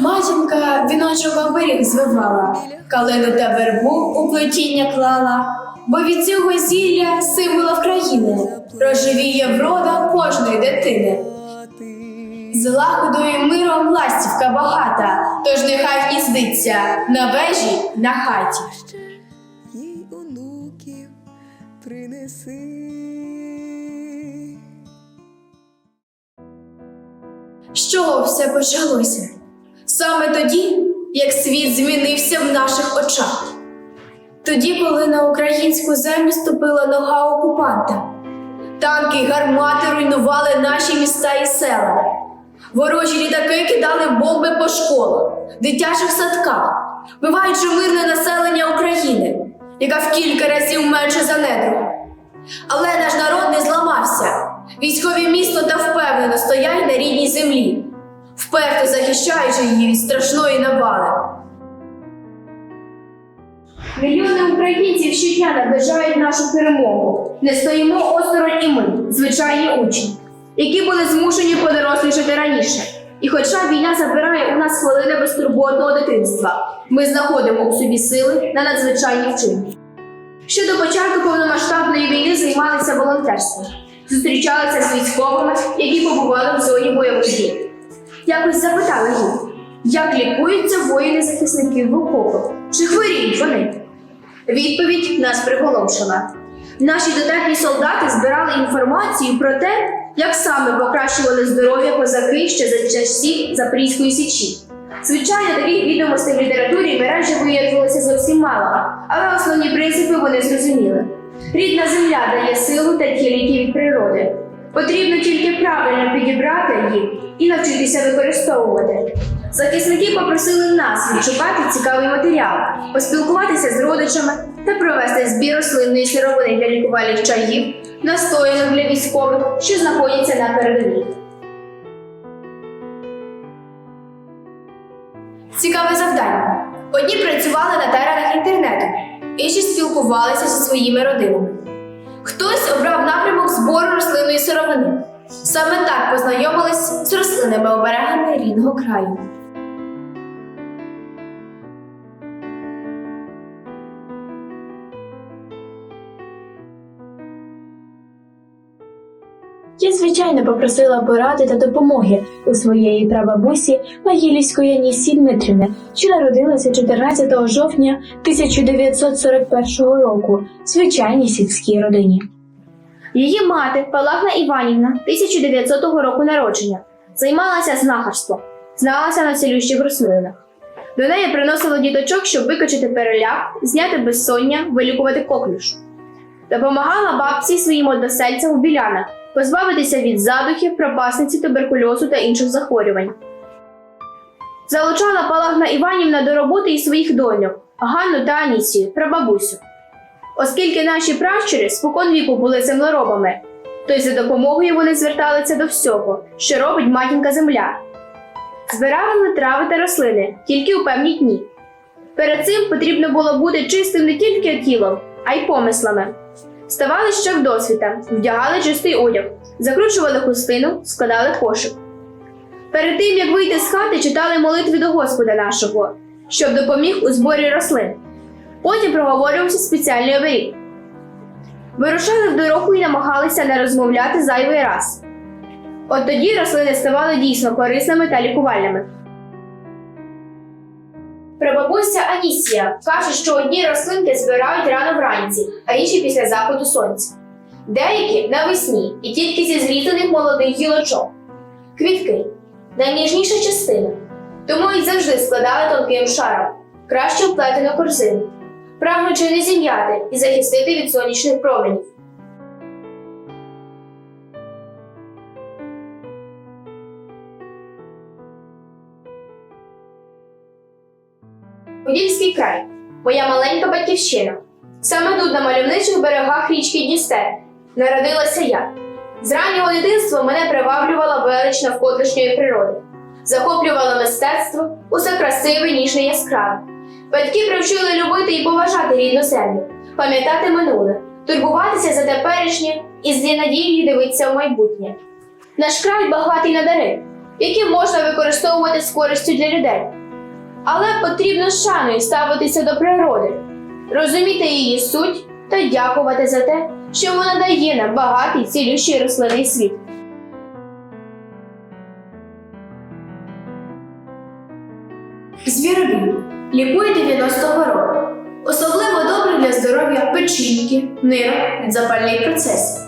Матінка віночок оберіг звивала, калину та вербу у плетіння клала, бо від цього зілля символа в країни проживіє врода кожної дитини. З лагодою і миром ластівка багата, тож нехай гніздиться на вежі на хаті. З чого все почалося? Саме тоді, як світ змінився в наших очах. Тоді, коли на українську землю ступила нога окупанта, танки й гармати руйнували наші міста і села. Ворожі літаки кидали бомби по школах, дитячих садках, вбиваючи мирне населення України, яка в кілька разів менше за недруга. Але наш народ не зламався. Військові міцно та впевнено стоять на рідній землі, вперто захищаючи її від страшної навали. Мільйони українців щодня наближають нашу перемогу. Не стоїмо осторонь і ми, звичайні учні, які були змушені подорослішати раніше. І хоча війна забирає у нас хвилини безтурботного дитинства, ми знаходимо у собі сили на надзвичайні вчинки. Ще до початку повномасштабної війни займалися волонтерством, зустрічалися з військовими, які побували в зоні бойових дій. Якось запитали їх, як лікуються воїни-захисники в окопах, чи хворіють вони? Відповідь нас приголомшила. Наші дотепні солдати збирали інформацію про те, як саме покращували здоров'я козаки ще за часів Запорізької січі. Звичайно, таких відомостей в літературі мережі виявилося зовсім мало, але основні принципи вони зрозуміли. Рідна земля дає силу та ті ліки від природи. Потрібно тільки правильно підібрати їх і навчитися використовувати. Захисники попросили нас відшукати цікавий матеріал, поспілкуватися з родичами та провести збір рослинної сировини для лікувальних чаїв, настоянок для військових, що знаходяться на передовій. Цікаве завдання. Одні працювали на теренах інтернету, спілкувалися зі своїми родинами. Хтось обрав напрямок збору рослинної сировини. Саме так познайомились з рослинними оберегами рідного краю. Я, звичайно, попросила поради та допомоги у своєї прабабусі Могилівської Анісі Дмитрівни, що народилася 14 жовтня 1941 року в звичайній сільській родині. Її мати Палахна Іванівна 1900 року народження займалася знахарством, зналася на цілющих рослинах. До неї приносило діточок, щоб викачати переляк, зняти безсоння, вилікувати коклюш. Допомагала бабці своїм односельцям у білянах позбавитися від задухів, пропасниці, туберкульозу та інших захворювань. Залучала Палагна Іванівна до роботи і своїх доньок Ганну та Анісію, прабабусю. Оскільки наші пращури спокон віку були землеробами, то й за допомогою вони зверталися до всього, що робить матінка земля. Збирали трави та рослини тільки у певні дні. Перед цим потрібно було бути чистим не тільки тілом, а й помислами. Ставали ще в досвіта, вдягали чистий одяг, закручували хустину, складали кошик. Перед тим, як вийти з хати, читали молитви до Господа нашого, щоб допоміг у зборі рослин. Потім проговорювався спеціальний оберіг. Вирушали в дорогу і намагалися не розмовляти зайвий раз. От тоді рослини ставали дійсно корисними та лікувальними. Прабабуся Анісія каже, що одні рослинки збирають рано вранці, а інші після заходу сонця. Деякі навесні і тільки зі зрізаних молодих гілочок. Квітки найніжніша частина, тому їх завжди складали тонким шаром, краще вплетену корзину, прагнучи не зім'яти і захистити від сонячних променів. Подільський край моя маленька батьківщина. Саме тут, на мальовничих берегах річки Дністер, народилася я. З раннього дитинства мене приваблювала велич навколишньої природи, захоплювало мистецтво, усе красиве, ніжне, яскраве. Батьки привчили любити і поважати рідну землю, пам'ятати минуле, турбуватися за теперішнє і з надією дивитися в майбутнє. Наш край багатий на дари, які можна використовувати з користю для людей. Але потрібно з шаною ставитися до природи, розуміти її суть та дякувати за те, що вона дає нам багатий цілющий рослинний світ. Звіробій лікує 90 хвороб. Особливо добре для здоров'я печінки, нирок від запальних процесів.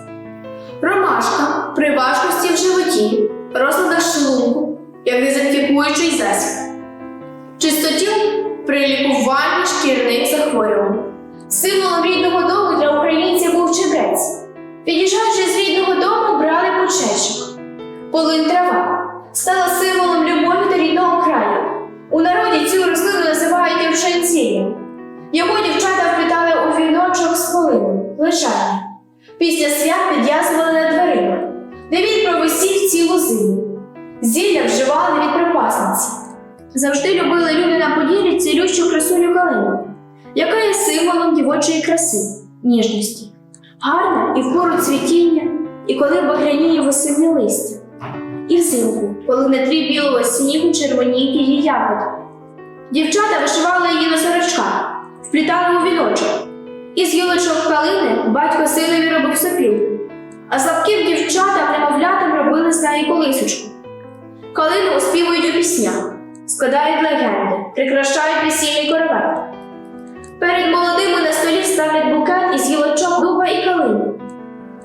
Ромашка при важкості в животі, розладах шлунку, як дезінфікуючий засіб. Чистотіл при лікуванні шкірних захворювань. Символом рідного дому для українців був чебрець. Під'їжджаючи з рідного дому, брали почечок. Полин трава стала символом любові до рідного краю. У народі цю рослину називають євшенцієм. Його дівчата вплітали у віночок з полином, лежання. Після свят підв'язували над дверима, де він провисів цілу зиму. Зілля вживали від припасниці. Завжди любили люди на поділі цілющу красуню калину, яка є символом дівочої краси, ніжності, гарна і в пору цвітіння, і коли багряніє восени листя, і взимку, коли на тлі білого снігу червоніють її ягоди. Дівчата вишивали її на сорочках, вплітали у віночок. Із гілочок калини батько синові робив сопілку, а з лапків дівчата немовлятам робили з неї колисочку. Калину оспівують у піснях, складають легенди, прикрашають весільний корабель. Перед молодими на столі ставлять букет із гілочок дуба і калини.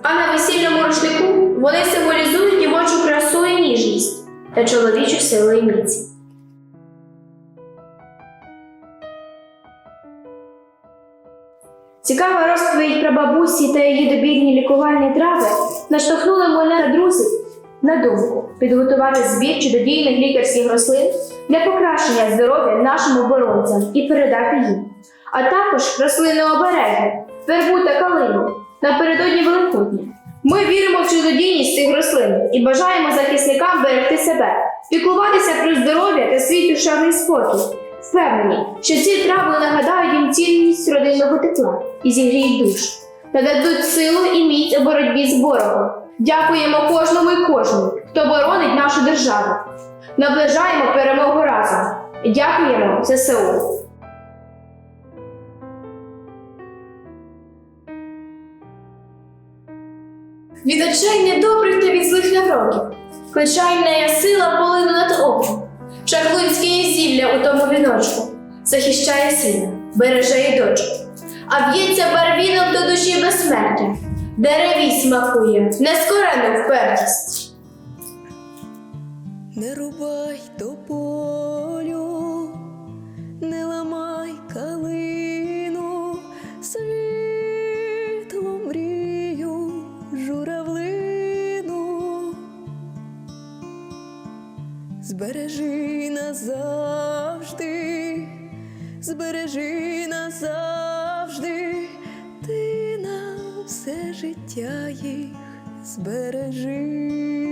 А на весільному рушнику вони символізують дівочу красу і ніжність та чоловічу силу і міць. Цікава розповідь про бабусі та її добірні лікувальні трави наштовхнули мене друзів на думку підготувати збір чудодійних лікарських рослин для покращення здоров'я нашим оборонцям і передати їм, а також рослинні обереги, вербу та калину напередодні Великодня. Ми віримо в чудодійність цих рослин і бажаємо захисникам берегти себе, піклуватися про здоров'я та свій душевний спокій. Впевнені, що ці трави нагадають їм цінність родинного тепла і зігріють душ, нададуть силу і міць у боротьбі з ворогом. Дякуємо кожному і кожному, хто боронить нашу державу. Наближаємо перемогу разом. Дякуємо ЗСУ. Від очей недобрих та від злих навроків, Кличайна сила полину над оком, Шахлинське є зілля у тому віночку, захищає сина, береже і дочку, а б'ється барвінок до душі безсмертя, дереві смакує, нескорену впертість. Не рубай тополю, не ламай калину, світло мрію, журавлину. Збережи назавжди, збережи назавжди, ти на все життя їх збережи.